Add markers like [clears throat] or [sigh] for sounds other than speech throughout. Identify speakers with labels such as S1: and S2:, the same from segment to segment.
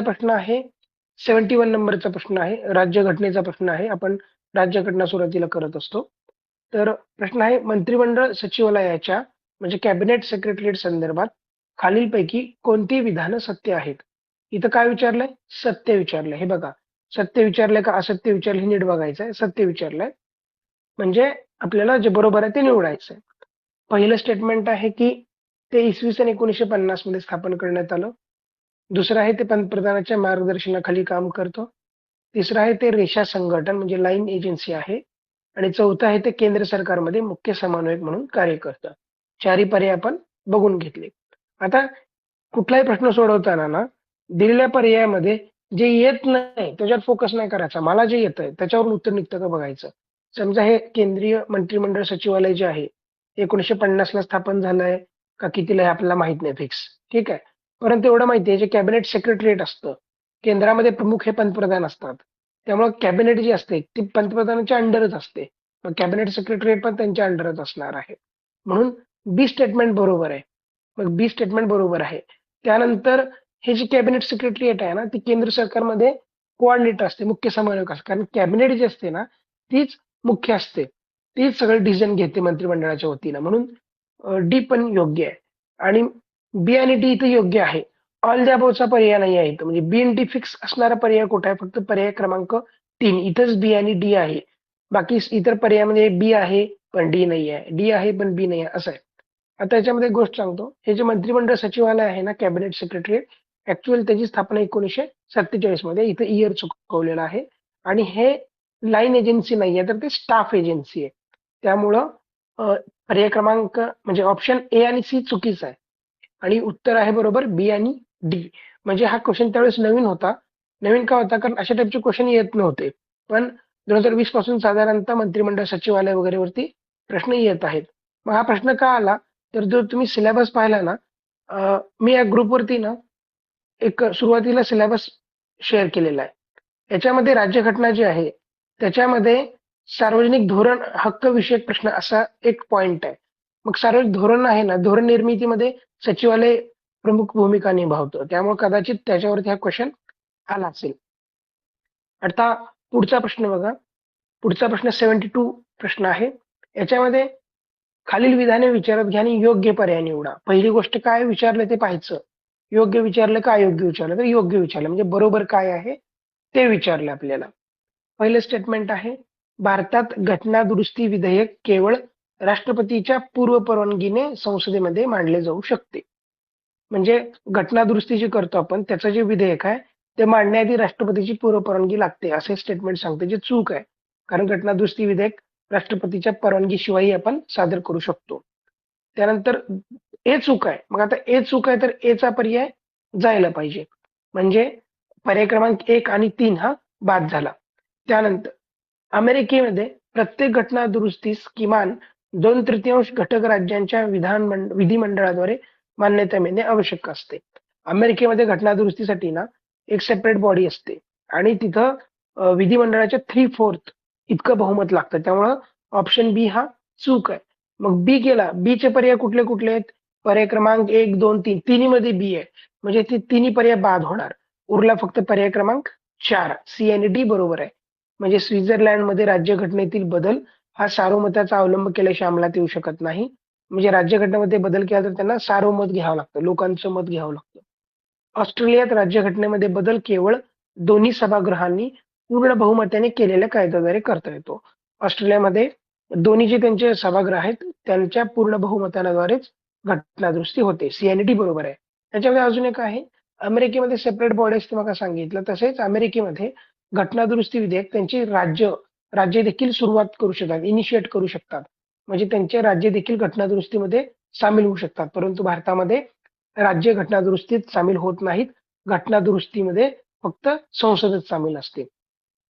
S1: प्रश्न आहे. Seventy one नंबरचा प्रश्न आहे. राज्यघटनेचा प्रश्न आहे. आपण राज्यघटना सुरुवातीला करत असतो. तर प्रश्न आहे मंत्रिमंडळ सचिवालयाच्या म्हणजे कॅबिनेट सेक्रेटरीट संदर्भात खालीलपैकी कोणती विधानं सत्य आहेत? इथं काय विचारलंय? सत्य विचारलंय. हे बघा. सत्य विचारलंय का असत्य विचारलं हे नीट बघायचं आहे सत्य विचारलंय. म्हणजे आपल्याला जे बरोबर आहे ते निवडायचं आहे पहिलं स्टेटमेंट आहे की ते इसवी सन एकोणीसशे पन्नासमध्ये स्थापन करण्यात आलं. दुसरं आहे ते पंतप्रधानाच्या मार्गदर्शनाखाली काम करतो. तिसरं आहे ते रेषा संघटन म्हणजे लाईन एजन्सी आहे. आणि चौथं आहे ते केंद्र सरकारमध्ये मुख्य समन्वयक म्हणून कार्य करतं. चारही पर्याय आपण बघून घेतले. आता कुठलाही प्रश्न सोडवताना ना दिलेल्या पर्यायामध्ये जे येत नाही त्याच्यावर फोकस नाही करायचा. मला जे येतंय त्याच्यावरून उत्तर निघतं का बघायचं? समजा हे केंद्रीय मंत्रिमंडळ सचिवालय जे आहे एकोणीसशे पन्नासला स्थापन झालंय का कितीला हे आपल्याला माहीत नाही फिक्स ठीक आहे. परंतु एवढं माहिती आहे जे कॅबिनेट सेक्रेटरीट असतं केंद्रामध्ये प्रमुख हे पंतप्रधान असतात. त्यामुळे कॅबिनेट जी असते ती पंतप्रधानांच्या अंडरच असते. मग कॅबिनेट सेक्रेटरीएट पण त्यांच्या अंडरच असणार आहे. म्हणून बी स्टेटमेंट बरोबर आहे. मग बी स्टेटमेंट बरोबर आहे. त्यानंतर हे जी कॅबिनेट सेक्रेटरीएट आहे ना ती केंद्र सरकारमध्ये कोऑर्डिनेटर असते मुख्य समन्वयक असते. कारण कॅबिनेट जी असते ना तीच मुख्य असते. तीच सगळं डिसिजन घेते मंत्रिमंडळाच्या वतीनं. म्हणून डी पण योग्य आहे. आणि बी आणि डी इथं योग्य आहे. ऑल द्याबोचा पर्याय नाही आहे इथं. म्हणजे बी आणि डी फिक्स असणारा पर्याय कुठे आहे? फक्त पर्याय क्रमांक तीन. इथंच बी आणि डी आहे. बाकी इतर पर्याय म्हणजे बी आहे पण डी नाही आहे. डी आहे पण बी नाही आहे. असं आहे. आता याच्यामध्ये गोष्ट सांगतो. हे जे मंत्रिमंडळ सचिवालय आहे ना कॅबिनेट सेक्रेटरीएट ऍक्च्युअली त्याची स्थापना एकोणीसशे सत्तेचाळीसमध्ये. इथं इयर चुकवलेलं आहे. आणि हे लाईन एजन्सी नाही आहे तर ते स्टाफ एजन्सी आहे. त्यामुळं पर्याय क्रमांक म्हणजे ऑप्शन ए आणि सी चुकीचा आहे. आणि उत्तर आहे बरोबर बी आणि डी म्हणजे हा क्वेश्चन त्यावेळेस नवीन होता. नवीन का होता? कारण अशा टाईपचे क्वेश्चन येत नव्हते. पण दोन हजार वीसपासून साधारणतः मंत्रिमंडळ सचिवालय वगैरेवरती प्रश्न येत आहेत. मग हा प्रश्न का आला? तर जर तुम्ही सिलेबस पाहिला ना मी या ग्रुपवरती ना एक सुरुवातीला सिलेबस शेअर केलेला आहे. याच्यामध्ये राज्यघटना जी आहे त्याच्यामध्ये सार्वजनिक धोरण हक्क विषयक प्रश्न असा एक पॉइंट आहे. मग सार्वजनिक धोरण आहे ना धोरण निर्मितीमध्ये सचिवालय प्रमुख भूमिका निभावतं. त्यामुळे कदाचित त्याच्यावरती हा क्वेश्चन आला असेल. आता पुढचा प्रश्न बघा. पुढचा प्रश्न सेव्हन्टी टू प्रश्न आहे. याच्यामध्ये खालील विधाने विचारत घ्या आणि योग्य पर्याय निवडा. पहिली गोष्ट काय विचारलं ते पाहायचं. योग्य विचारलं का अयोग्य विचारलं? तर योग्य विचारलं. म्हणजे बरोबर काय आहे ते विचारलं आपल्याला. पहिलं स्टेटमेंट आहे भारतात घटना दुरुस्ती विधेयक केवळ राष्ट्रपतीच्या पूर्व परवानगीने संसदेमध्ये मांडले जाऊ शकते. म्हणजे घटना दुरुस्ती जी करतो आपण त्याचं जे विधेयक आहे ते मांडण्याआधी राष्ट्रपतीची पूर्व परवानगी लागते असे स्टेटमेंट सांगते जे चूक आहे. कारण घटना दुरुस्ती विधेयक राष्ट्रपतीच्या परवानगीशिवायही आपण सादर करू शकतो. त्यानंतर ए चूक आहे. मग आता ए चूक आहे तर एचा पर्याय जायला पाहिजे. म्हणजे पर्याय क्रमांक एक आणि तीन हा बाद झाला. त्यानंतर अमेरिकेमध्ये प्रत्येक घटना दुरुस्तीस किमान दोन तृतीयांश घटक राज्यांच्या विधान विधिमंडळाद्वारे मान्यता मिळणे आवश्यक असते. अमेरिकेमध्ये घटना दुरुस्तीसाठी ना एक सेपरेट बॉडी असते. आणि तिथं विधिमंडळाच्या थ्री फोर्थ इतकं बहुमत लागतं. त्यामुळं ऑप्शन बी हा चूक आहे. मग बी केला. बी चे पर्याय कुठले कुठले आहेत? पर्याय क्रमांक एक दोन तीन. तिन्ही मध्ये बी आहे. म्हणजे ते तिन्ही पर्याय बाद होणार. उरला फक्त पर्याय क्रमांक चार. सी आणि डी बरोबर आहे. म्हणजे स्वित्झर्लंडमध्ये राज्यघटनेतील बदल हा सार्वमताचा अवलंब केल्याशिवाय अंमलात येऊ शकत नाही. म्हणजे राज्यघटनेमध्ये बदल केला तर त्यांना सार्वमत घ्यावं लागतं लोकांचं मत घ्यावं लागतं. ऑस्ट्रेलियात राज्यघटनेमध्ये बदल केवळ दोन्ही सभागृहांनी पूर्ण बहुमताने केलेल्या कायद्याद्वारे करता येतो. ऑस्ट्रेलियामध्ये दोन्ही जे त्यांचे सभागृह आहेत त्यांच्या पूर्ण बहुमताद्वारेच घटना दुरुस्ती होते सी बरोबर आहे. त्याच्यामध्ये अजून एक आहे अमेरिकेमध्ये सेपरेट बॉडी असते मग सांगितलं तसेच अमेरिकेमध्ये घटना दुरुस्ती विधेयक त्यांची राज्य राज्य देखील सुरुवात करू शकतात इनिशिएट करू शकतात. म्हणजे त्यांचे राज्य देखील घटना दुरुस्तीमध्ये सामील होऊ शकतात. परंतु भारतामध्ये राज्य घटना दुरुस्तीत सामील होत नाहीत. घटना दुरुस्तीमध्ये फक्त संसदच सामील असते.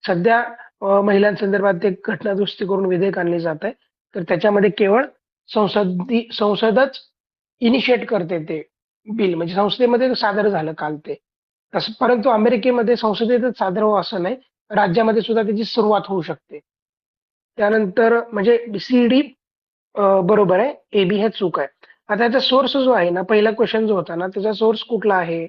S1: सध्या महिलांसंदर्भात एक घटना दुरुस्ती करून विधेयक आणले जात आहे. तर त्याच्यामध्ये केवळ संसदी संसदच इनिशिएट करते ते बिल. म्हणजे संसदेमध्ये सादर झालं काल ते. तसं परंतु अमेरिकेमध्ये संसदेतच सादर व्हावं असं नाही. राज्यामध्ये सुद्धा त्याची सुरुवात होऊ शकते. त्यानंतर म्हणजे सी डी बरोबर आहे. ए बी हे चूक आहे. आता याचा सोर्स जो आहे ना पहिला क्वेश्चन जो होता ना त्याचा सोर्स कुठला आहे?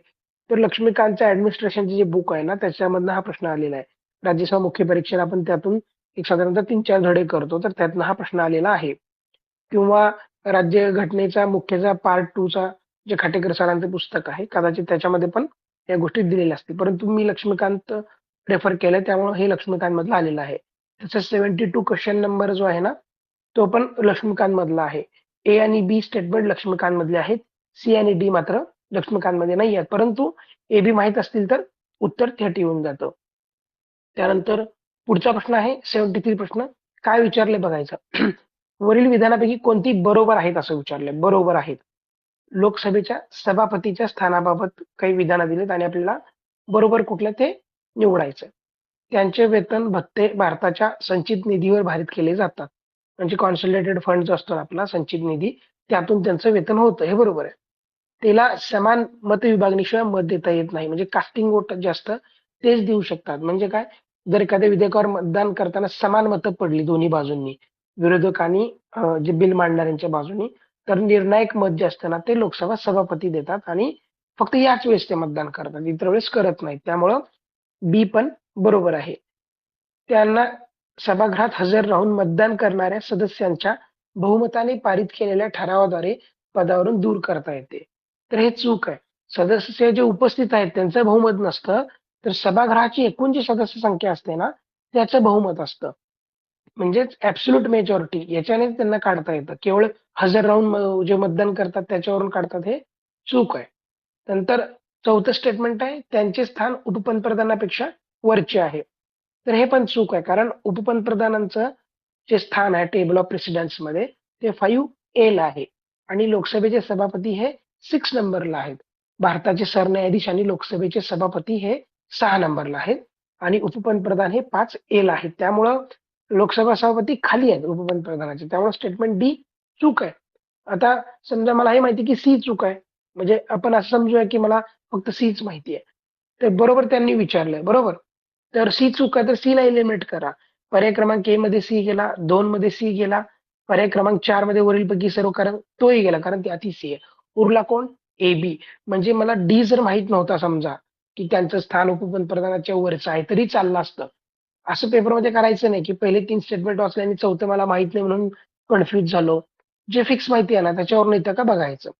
S1: तर लक्ष्मीकांतच्या ऍडमिनिस्ट्रेशनचे जे बुक आहे ना त्याच्यामधनं हा प्रश्न आलेला आहे. राज्यसभा मुख्य परीक्षेला आपण त्यातून एक साधारणतः तीन चार धडे करतो तर त्यातनं हा प्रश्न आलेला आहे. किंवा राज्य घटनेचा मुख्यचा पार्ट टू चा जे खाटेकर सरांचं पुस्तक आहे कदाचित त्याच्यामध्ये पण या गोष्टी दिलेल्या असतील. परंतु मी लक्ष्मीकांत रेफर केलं त्यामुळे हे लक्ष्मीकांतमधलं आलेलं आहे. तसंच सेव्हन्टी टू क्वेश्चन नंबर जो आहे ना तो पण लक्ष्मीकांत मधला आहे. ए आणि बी स्टेटमेंट लक्ष्मीकांत मधले आहेत. सी आणि डी मात्र लक्ष्मीकांत मध्ये नाही आहेत. परंतु ए बी माहीत असतील तर उत्तर थेट येऊन जातं. त्यानंतर पुढचा प्रश्न आहे सेव्हन्टी थ्री प्रश्न. काय विचारले बघायचं? [clears throat] वरील विधानापैकी कोणती बरोबर आहेत असं विचारलंय? बरोबर आहेत. लोकसभेच्या सभापतीच्या स्थानाबाबत काही विधानं दिलेत आणि आपल्याला बरोबर कुठलं ते निवडायचं. त्यांचे वेतन भत्ते भारताच्या संचित निधीवर भारित केले जातात. म्हणजे कॉन्सन्ट्रेटेड फंड जो असतो आपला संचित निधी त्यातून त्यांचं वेतन होतं हे बरोबर आहे. त्याला समान मत विभागणीशिवाय मत देता येत नाही. म्हणजे कास्टिंग वोट जे असतं तेच देऊ शकतात. म्हणजे काय? जर एखाद्या विधेयकावर मतदान करताना समान मतं पडली दोन्ही बाजूंनी विरोधक आणि जे बिल मांडणाऱ्यांच्या बाजूनी तर निर्णायक मत जे असतं ना ते लोकसभा सभापती देतात आणि फक्त याच वेळेस ते मतदान करतात. इतर वेळेस करत नाहीत. त्यामुळं बी पण बरोबर आहे. त्यांना सभागृहात हजर राहून मतदान करणाऱ्या सदस्यांच्या बहुमताने पारित केलेल्या ठरावाद्वारे पदावरून दूर करता येते. तर हे चूक आहे. सदस्य जे उपस्थित आहेत त्यांचं बहुमत नसतं. तर सभागृहाची एकूण जी सदस्य संख्या असते ना त्याचं बहुमत असतं. म्हणजेच ऍब्सोल्यूट मेजॉरिटी याच्याने त्यांना काढता येतं. केवळ हजर राहून जे मतदान करतात त्याच्यावरून काढतात हे चूक आहे. नंतर चौथं स्टेटमेंट आहे त्यांचे स्थान उपपंतप्रधानापेक्षा वरचे आहे. तर हे पण चूक आहे कारण उपपंतप्रधानांचं जे स्थान आहे टेबल ऑफ प्रेसिडेंट्समध्ये ते फाईव्ह ए ला आहे. आणि लोकसभेचे सभापती हे सिक्स नंबरला आहेत. भारताचे सरन्यायाधीश आणि लोकसभेचे सभापती हे सहा नंबरला आहेत. आणि उपपंतप्रधान हे पाच ए ला आहेत. त्यामुळं लोकसभा सभापती खाली आहेत उपपंतप्रधानाचे. त्यामुळे स्टेटमेंट डी चूक आहे. आता समजा मला हे माहिती की सी चूक आहे. म्हणजे आपण असं समजूया की मला फक्त सीच माहिती आहे तर बरोबर त्यांनी विचारलंय बरोबर? तर सी चुका तर सी ला एलिमिनेट करा. पर्याय क्रमांक ए मध्ये सी गेला दोन मध्ये सी गेला पर्याय क्रमांक चारमध्ये वरीलपैकी सर्व कारण तोही गेला कारण ते अति सी आहे. उरला कोण? ए बी म्हणजे मला डी जर माहीत नव्हता समजा की त्यांचं स्थान उपपंतप्रधानाच्या वरचं आहे तरी चाललं असतं. असं पेपरमध्ये करायचं नाही की पहिले तीन स्टेटमेंट वाचले आणि चौथं मला माहीत नाही म्हणून कन्फ्युज झालो. जे फिक्स माहिती आहे ना त्याच्यावर नाही का बघायचं?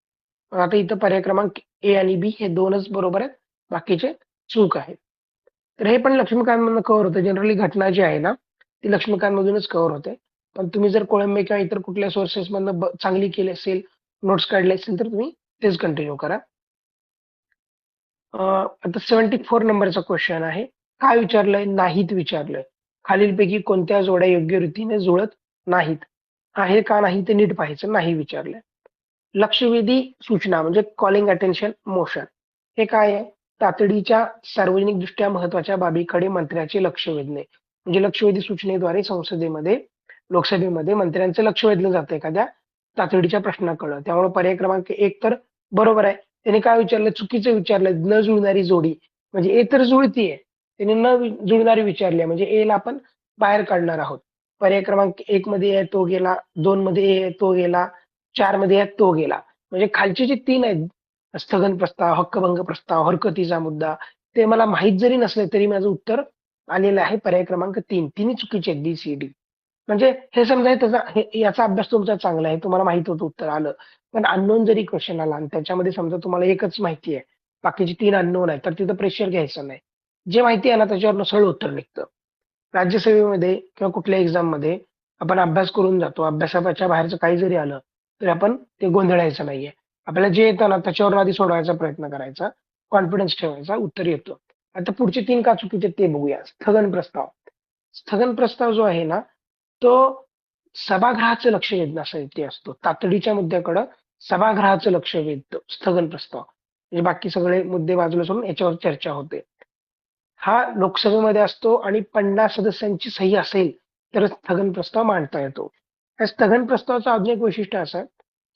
S1: मग आता इथं पर्याय क्रमांक ए आणि बी हे दोनच बरोबर आहेत. बाकीचे चूक आहेत. तर हे पण लक्ष्मीकांतमधून कव्हर होतं. जनरली घटना जी आहे ना ती लक्ष्मीकांतमधूनच कव्हर होते. पण तुम्ही जर कोळंबे किंवा इतर कुठल्या सोर्सेसमधनं चांगली केली असेल नोट्स काढले असतील तर तुम्ही तेच कंटिन्यू करा. आता सेव्हन्टी फोर नंबरचा क्वेश्चन आहे. काय विचारलंय? नाहीत विचारलंय. खालीलपैकी कोणत्या जोड्या योग्य रीतीने जुळत नाहीत? आहे का नाही ते नीट पाहायचं. नाही विचारलंय. लक्षवेधी सूचना म्हणजे कॉलिंग अटेन्शन मोशन हे काय आहे? तातडीच्या सार्वजनिक दृष्ट्या महत्त्वाच्या बाबीकडे मंत्र्याचे लक्ष वेधणे. म्हणजे लक्षवेधी सूचनेद्वारे संसदेमध्ये लोकसभेमध्ये मंत्र्यांचं लक्ष वेधलं जातं एखाद्या तातडीच्या प्रश्नाकडं. त्यामुळे पर्याय क्रमांक एक तर बरोबर आहे. त्याने काय विचारलं? चुकीचं विचारलं. न जुळणारी जोडी. म्हणजे ए तर जुळतीये. त्याने न वि- जुळणारी विचारली आहे. म्हणजे ए ला आपण बाहेर काढणार आहोत. पर्याय क्रमांक एक मध्ये तो गेला दोन मध्ये ए तो गेला चारमध्ये आहे तो गेला. म्हणजे खालचे जे तीन आहेत स्थगन प्रस्ताव हक्कभंग प्रस्ताव हरकतीचा मुद्दा ते मला माहीत जरी नसले तरी माझं उत्तर आलेलं आहे पर्याय क्रमांक तीन. तिन्ही चुकीचे आहेत बी सी डी म्हणजे हे समजा त्याचा याचा अभ्यास तुमचा चांगला आहे तुम्हाला माहीत होतं उत्तर आलं. पण अननोन जरी क्वेश्चन आला आणि त्याच्यामध्ये समजा तुम्हाला एकच माहिती आहे बाकीचे तीन अननोन आहे तर तिथं प्रेशर घ्यायचं नाही. जे माहिती आहे ना त्याच्यावर सरळ उत्तर निघतं. राज्यसभेमध्ये किंवा कुठल्या एक्झाममध्ये आपण अभ्यास करून जातो अभ्यासाच्या बाहेरचं काही जरी आलं तरी आपण ते गोंधळायचं नाहीये. आपल्याला जे येतं ना त्याच्यावर आधी सोडवायचा प्रयत्न करायचा. कॉन्फिडन्स ठेवायचा उत्तर येतो. आता पुढचे तीन का चुकीचे ते बघूया. स्थगन प्रस्ताव. स्थगन प्रस्ताव जो आहे ना तो सभागृहाचं लक्ष वेधण्यासाठी असतो. तातडीच्या मुद्द्याकडं सभागृहाचं लक्ष वेधतो स्थगन प्रस्ताव. म्हणजे बाकी सगळे मुद्दे बाजूला सोडून याच्यावर चर्चा होते. हा लोकसभेमध्ये असतो आणि पन्नास सदस्यांची सही असेल तर स्थगन प्रस्ताव मांडता येतो. या स्थगन प्रस्तावाचं अजून एक वैशिष्ट्य असं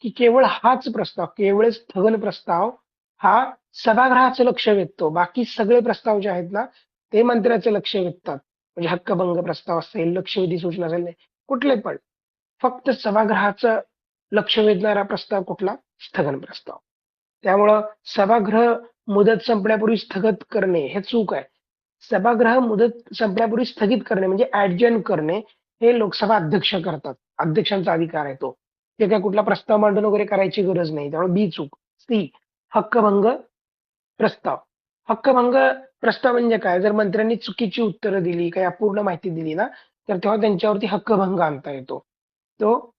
S1: की केवळ हाच प्रस्ताव केवळ स्थगन प्रस्ताव हा सभागृहाचं लक्ष वेधतो. बाकी सगळे प्रस्ताव जे आहेत ना ते मंत्र्याचं लक्ष वेधतात. म्हणजे हक्कभंग प्रस्ताव असेल लक्षवेधी सूचना असेल कुठले पण. फक्त सभागृहाचं लक्ष वेधणारा प्रस्ताव कुठला? स्थगन प्रस्ताव. त्यामुळं सभागृह मुदत संपण्यापूर्वी स्थगित करणे हे चूक आहे. सभागृह मुदत संपण्यापूर्वी स्थगित करणे म्हणजे ऍडजन करणे हे लोकसभा अध्यक्ष करतात. अध्यक्षांचा अधिकार आहे तो. ते काय कुठला प्रस्ताव मांडून वगैरे करायची गरज नाही. त्यामुळे बी चूक. सी हक्कभंग प्रस्ताव. हक्कभंग प्रस्ताव म्हणजे काय? जर मंत्र्यांनी चुकीची उत्तरं दिली काही अपूर्ण माहिती दिली ना तर तेव्हा त्यांच्यावरती हक्कभंग आणता येतो. तो